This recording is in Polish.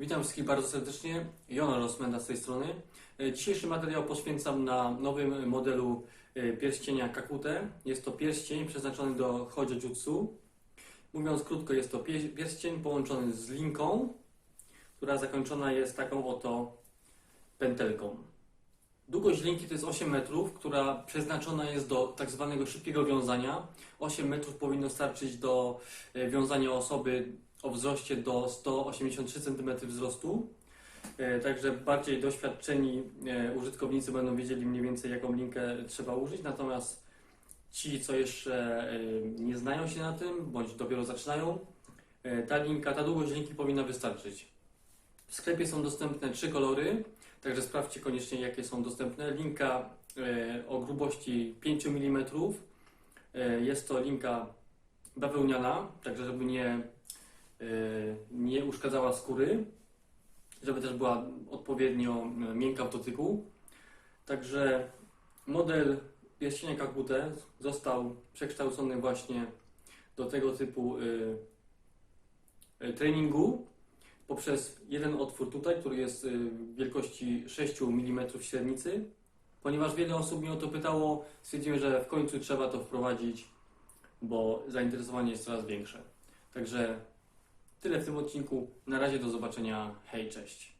Witam wszystkich bardzo serdecznie. Jona Rosmenda z tej strony. E, Dzisiejszy materiał poświęcam na nowym modelu e, pierścienia Kakute. Jest to pierścień przeznaczony do Hojojutsu. Mówiąc krótko, jest to pie- pierścień połączony z linką, która zakończona jest taką oto pętelką. Długość linki to jest 8 metrów, która przeznaczona jest do tak zwanego szybkiego wiązania. 8 metrów powinno starczyć do e, wiązania osoby o wzroście do 183 cm wzrostu. E, Także bardziej doświadczeni e, użytkownicy będą wiedzieli mniej więcej jaką linkę trzeba użyć, natomiast ci, co jeszcze nie znają się na tym, bądź dopiero zaczynają, ta linka, ta długość linki powinna wystarczyć. W sklepie są dostępne trzy kolory, także sprawdźcie koniecznie jakie są dostępne. Linka e, o grubości 5 mm, e, jest to linka bawełniana, także żeby nie y, nie uszkadzała skóry, żeby też była odpowiednio miękka w dotyku. Także model pierścienia Kakute został przekształcony właśnie do tego typu treningu poprzez jeden otwór tutaj, który jest y, wielkości 6 mm średnicy. Ponieważ wiele osób mnie o to pytało, stwierdziłem, że w końcu trzeba to wprowadzić, bo zainteresowanie jest coraz większe. Także Tyle w tym odcinku. Na razie do zobaczenia. Hej, cześć.